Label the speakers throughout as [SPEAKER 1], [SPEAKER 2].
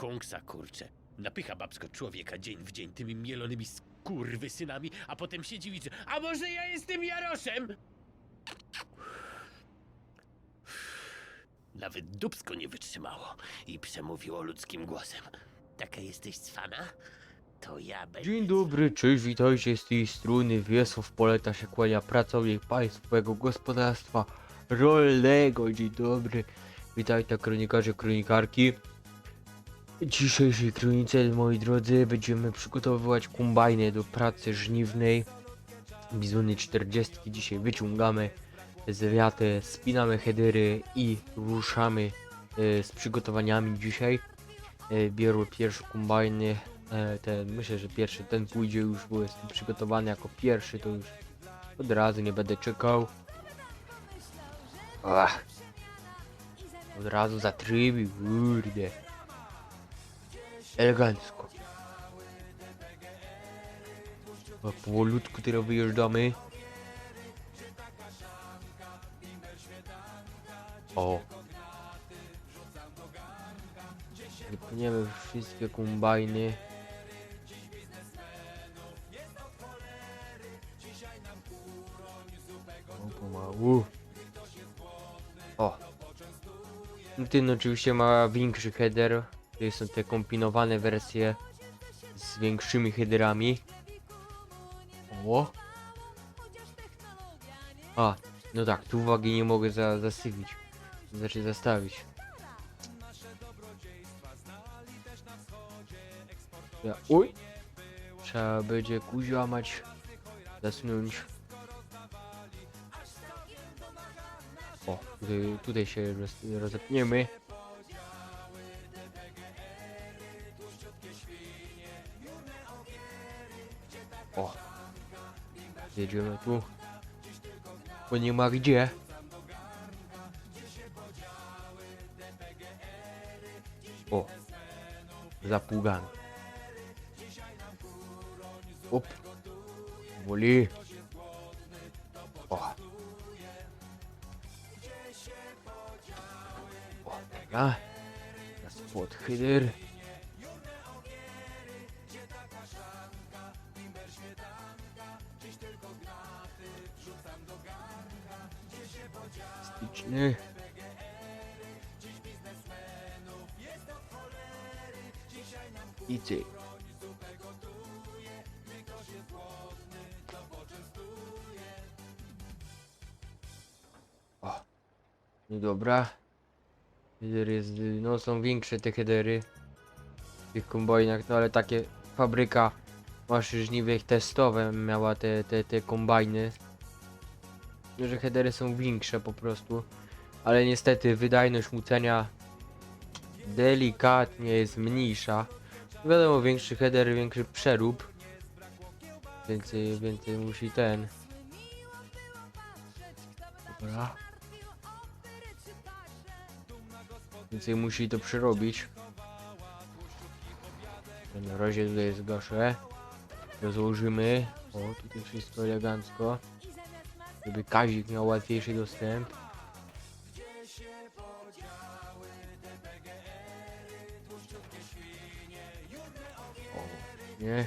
[SPEAKER 1] kąksa, kurcze. Napycha babsko człowieka dzień w dzień tymi mielonymi skurwysynami, a potem się dziwi, że a może ja jestem Jaroszem? Nawet dubsko nie wytrzymało i przemówiło ludzkim głosem. Taka jesteś cwana? To ja będę...
[SPEAKER 2] Dzień dobry, cześć, witajcie z tej strony Wiesław Poleta się kłania, pracownik Państwowego Gospodarstwa Rolnego. Dzień dobry, witajcie kronikarze, kronikarki. Dzisiejszej kronice, moi drodzy, będziemy przygotowywać kombajny do pracy żniwnej. Bizony 40 dzisiaj wyciągamy zwiaty, spinamy headery i ruszamy e, z przygotowaniami dzisiaj. E, biorę pierwsze kombajny, e, ten, myślę, że pierwszy ten pójdzie już, bo jestem przygotowany jako pierwszy, to już od razu nie będę czekał. Ach. Od razu zatrybił, kurde. Elegancko. A powolutku teraz wyjeżdżamy. O. Wypniemy wszystkie kombajny. O, pomału. O. Ten oczywiście ma większy header. To są te kombinowane wersje z większymi headerami. O. A, no tak, tu uwagi nie mogę za, zasywić. Znaczy zastawić. Ja, uj! Trzeba będzie kuźwa mać. Zasunąć. O, tutaj, tutaj się roz, rozepniemy. O! Jedziemy tu. Bo nie ma gdzie. O! Zapługany. Op. Woli. O. O, dobra. Teraz. Styczny. I cyk. O. No dobra. Header jest, no są większe te headery. W tych kombajnach, no ale takie fabryka maszyn testowe miała te, te, te kombajny. Że headery są większe po prostu. Ale niestety wydajność mucenia delikatnie jest mniejsza. Wiadomo, większy header, większy przerób. Więcej, więcej musi ten. Dobra. Więcej musi to przerobić. Na razie tutaj zgaszę. Rozłożymy. O, tutaj wszystko elegancko. Żeby Kazik miał łatwiejszy dostęp. O, nie.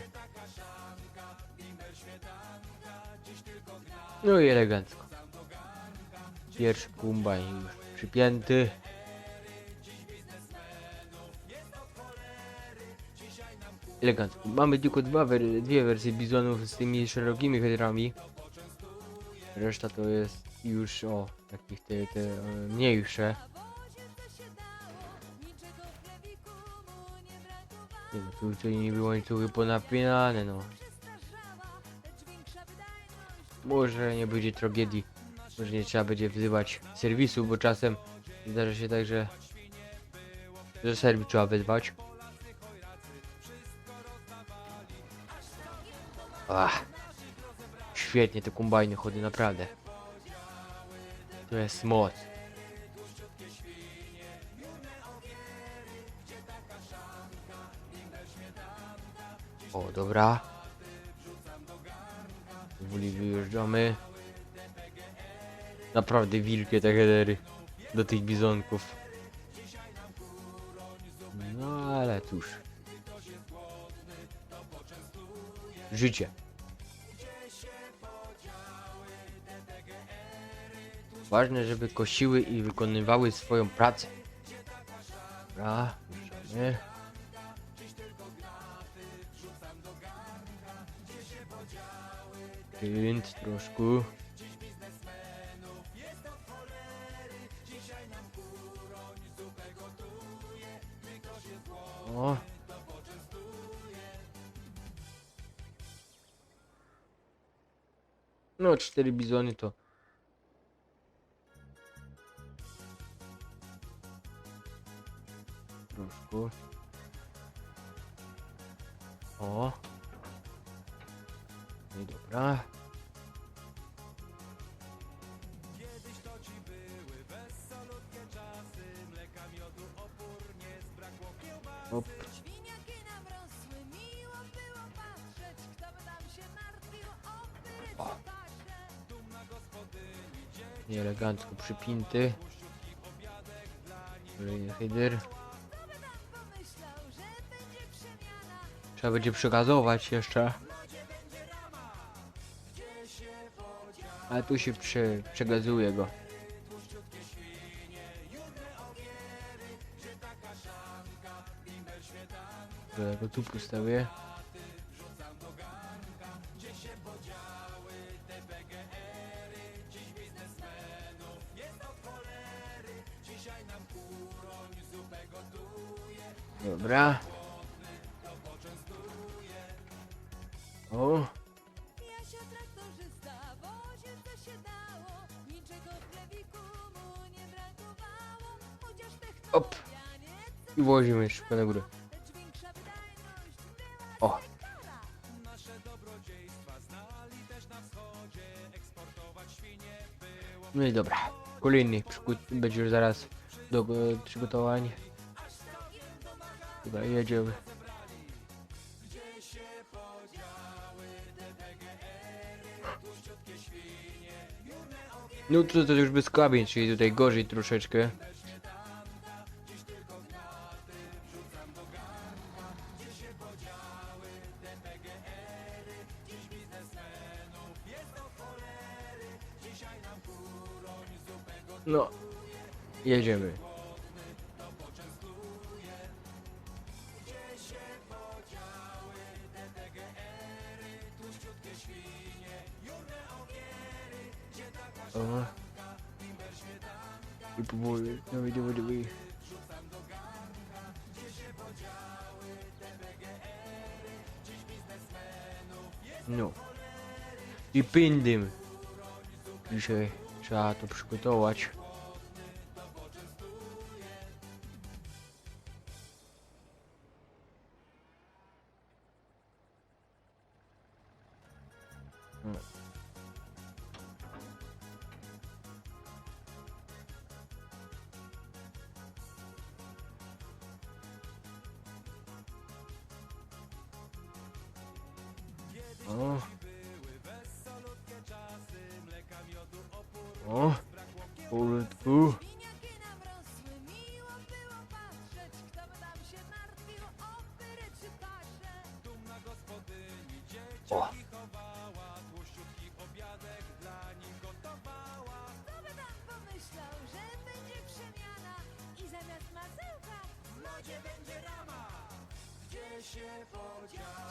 [SPEAKER 2] No i elegancko. Pierwszy kombajn już przypięty. Elegancko. Mamy tylko dwa dwie wersje bizonów z tymi szerokimi headerami. Reszta to jest już o takich te, te mniejsze. Nie tu tutaj nie było łańcuchy ponapinane no. Może nie będzie tragedii. Może nie trzeba będzie wzywać serwisu, bo czasem zdarza się tak, że że serwis trzeba wezwać. Ach. Świetnie te kombajny chody, naprawdę. To jest moc. O, dobra. Powoli wyjeżdżamy. Naprawdę wielkie te headery do tych bizonków. No ale cóż. Życie. Ważne, żeby kosiły i wykonywały swoją pracę. Dobra, ruszamy. Troszkę. No, cztery bizony to. Troszkę. O. No i dobra. Op.
[SPEAKER 3] Świniaki nam rosły, miło było patrzeć, kto by tam się martwił o pyryczkasze.
[SPEAKER 2] Nieelegancko przypięty. Kolejny header. Trzeba będzie przekazować jeszcze. Ale tu się prze, przegazuje go. Ja go tu postawię. Dobra. I wozimy szybko na górę. O. No i dobra. Kolejny przykład będzie już zaraz do e, przygotowań. Dobra, jedziemy. No to, to już bez kabin, czyli tutaj gorzej troszeczkę. No, jedziemy. O. I powoli, dawaj, dawaj, dawaj. No. I pindym. Dzisiaj trzeba to przygotować. O. Powolutku.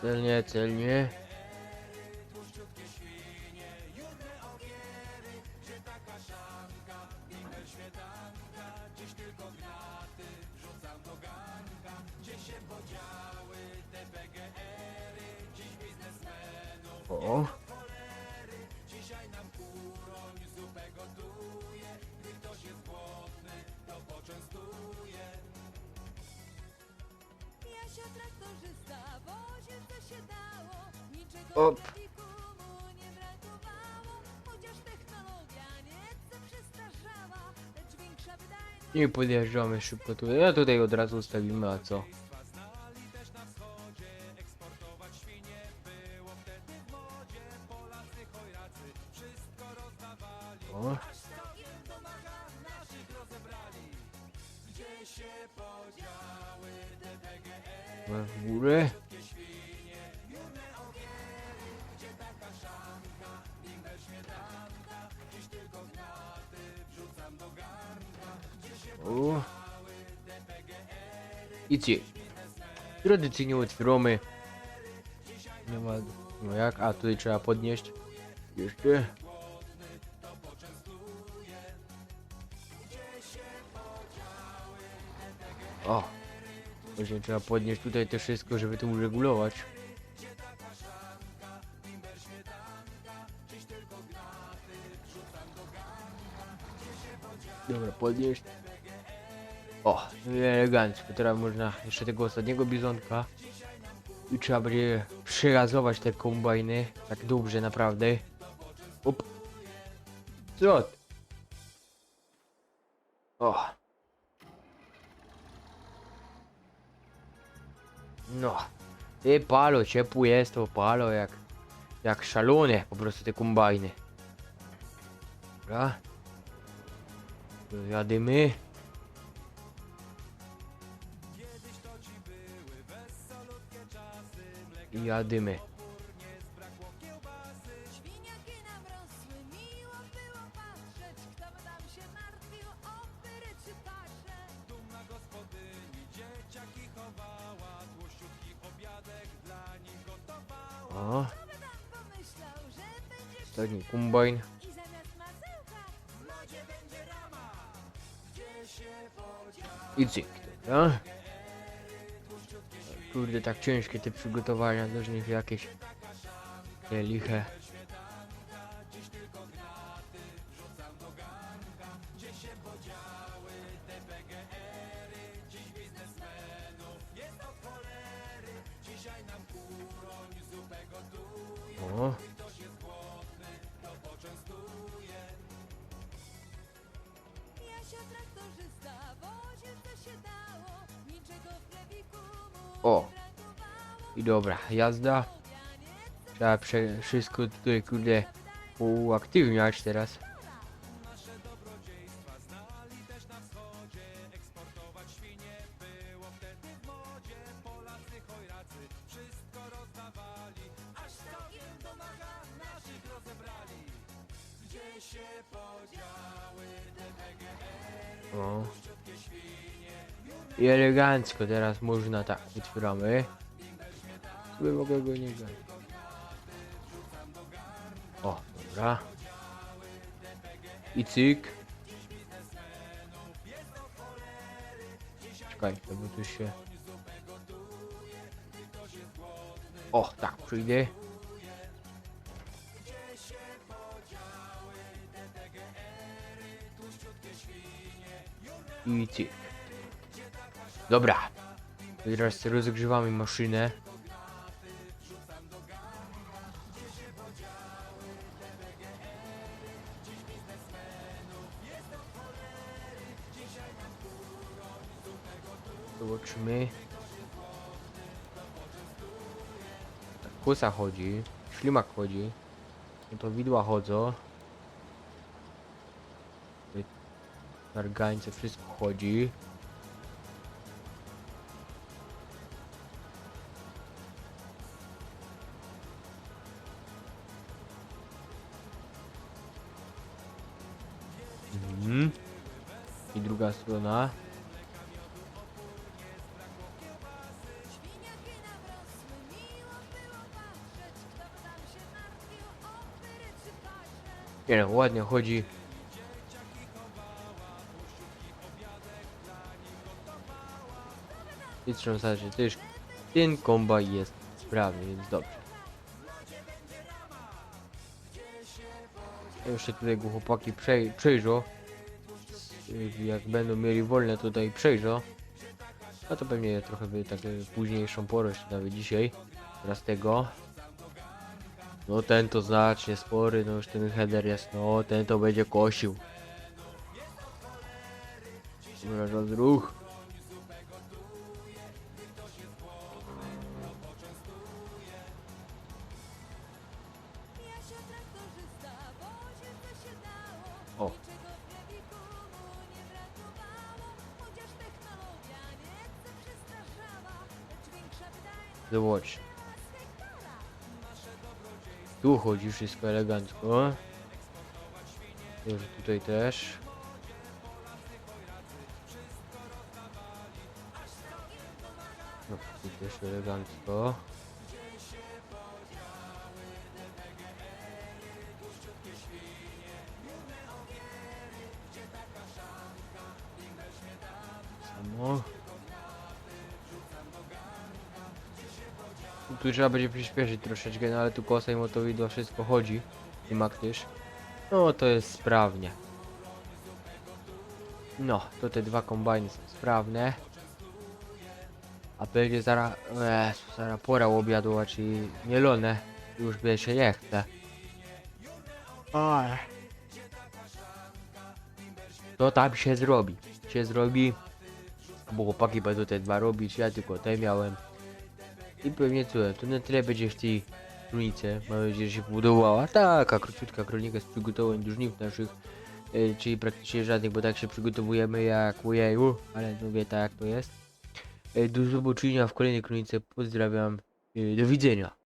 [SPEAKER 3] Świniaki nam rosły, miło było patrzeć, kto by tam się martwił o pyryczkasze.
[SPEAKER 2] O.
[SPEAKER 3] Kto by tam pomyślał, że będzie przemiana i zamiast masełka w modzie będzie rama. Gdzie się podział?
[SPEAKER 2] Celnie, celnie. O.
[SPEAKER 3] Jasio traktorzysta woził co się dało, niczego
[SPEAKER 2] Op.
[SPEAKER 3] wydajność
[SPEAKER 2] I podjeżdżamy szybko tutaj. Ja tutaj od razu ustawimy, a co? O. I cyk. Tradycyjnie otwieramy. Nie ma... No jak? A tutaj trzeba podnieść. Jeszcze. O! Właśnie trzeba podnieść tutaj to wszystko, żeby to uregulować. Dobra, podnieść. O, elegancko. Teraz można jeszcze tego ostatniego bizonka. I trzeba będzie przyrazować te kombajny. Tak dobrze, naprawdę. Op. Co? O. No. Ty palo, ciepło jest to palo jak... Jak szalone po prostu te kombajny. Dobra. Jadymy.
[SPEAKER 3] Że będzie
[SPEAKER 2] ostatni kombajn.
[SPEAKER 3] i
[SPEAKER 2] cyk, dobra. Kurde, tak ciężkie te przygotowania, do nich jakieś te liche. O. i dobra, jazda. Trzeba prze wszystko tutaj, kurde, uaktywniać teraz. Elegancko teraz można tak, otwieramy. Sobie mogę go nie grać. O, dobra. I cyk. Czekaj, to bo tu się... O, tak, przyjdę. I cyk. Dobra. Teraz rozgrzewamy maszynę. Zobaczymy. Tak, Kusa chodzi, ślimak chodzi, no to widła chodzą. Tutaj Targańce wszystko chodzi.
[SPEAKER 3] Czy pasze.
[SPEAKER 2] Nie no, ładnie chodzi. I zacząć też ten kombaj jest sprawny, więc dobrze. Ja Jeszcze tutaj go chłopaki przej przejrzą. Y, Jak będą mieli wolne tutaj przejrzą. No to pewnie trochę by tak y, późniejszą jeszcze nawet dzisiaj. Teraz tego. No ten to znacznie spory, no już ten header jest, no ten to będzie kosił.
[SPEAKER 3] Się dało,
[SPEAKER 2] O. Zobacz. Tu chodzi wszystko elegancko. Może tutaj też. No, tu też elegancko. Samo. Tu trzeba będzie przyspieszyć troszeczkę, no ale tu kosa i motowidła wszystko chodzi. I maktysz. No to jest sprawnie. No, to te dwa kombajny są sprawne. A będzie zaraz, Jezu, zaraz pora obiadu, czyli mielone. Już by się nie chce. Ale. To tam się zrobi. Się zrobi. Bo chłopaki będą te dwa robić, ja tylko te miałem. I pewnie co, to na tyle będzie w tej kronice. Mam nadzieję, że się budowała. Taka króciutka kronika z przygotowań do naszych. e, czyli praktycznie żadnych, bo tak się przygotowujemy jak ujeju, ale mówię tak to jest. E, do zobaczenia w kolejnej kronice. Pozdrawiam. e, do widzenia.